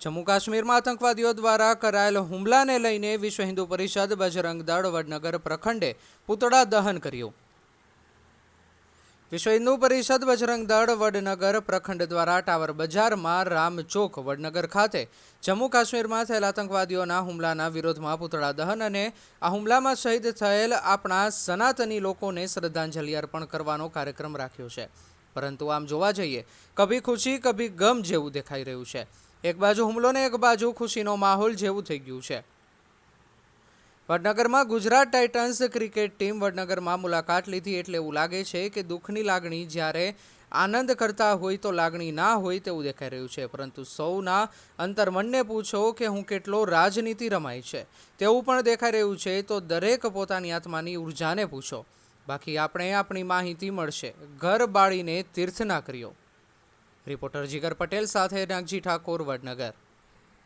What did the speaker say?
જમ્મુ કાશ્મીરમાં આતંકવાદીઓ દ્વારા કરાયેલ હુમલાને લઈને વિશ્વ હિન્દુ પરિષદ બજરંગ દળ વડનગર પ્રખંડે પૂતળા દહન કર્યું. વિશ્વ હિન્દુ પરિષદ બજરંગ દળ વડનગર પ્રખંડ દ્વારા ટાવર બજારમાં રામ ચોક વડનગર ખાતે જમ્મુ કાશ્મીરમાં થયેલ આતંકવાદીઓના હુમલાના વિરોધમાં પૂતળા દહન અને આ હુમલામાં શહીદ થયેલ આપણા સનાતની લોકોને શ્રદ્ધાંજલિ અર્પણ કરવાનો કાર્યક્રમ રાખ્યો છે. પરંતુ આમ જોવા જઈએ, કભી ખુશી, કભી ગમ જેવું દેખાઈ રહ્યું છે. એક બાજુ હુમલો ને એક બાજુ ખુશીનો માહોલ જેવું થઈ ગયું છે. વડનગરમાં ગુજરાત ટાઇટન્સ ક્રિકેટ ટીમ વડનગરમાં મુલાકાત લીધી એટલે એવું લાગે છે કે દુઃખની લાગણી જ્યારે આનંદ કરતા હોય તો લાગણી ના હોય તેવું દેખાઈ રહ્યું છે. પરંતુ સૌના અંતર્મનને પૂછો કે હું કેટલો રાજનીતિ રમાય છે. તેવું પણ દેખાઈ રહ્યું છે તો દરેક પોતાની આત્માની ઉર્જાને પૂછો. બાકી આપણે આપણી માહિતી મળશે. ઘર બાળીને તીર્થ ના કર્યો. રિપોર્ટર જીગર પટેલ સાથે નાગજી ઠાકોર વડનગર.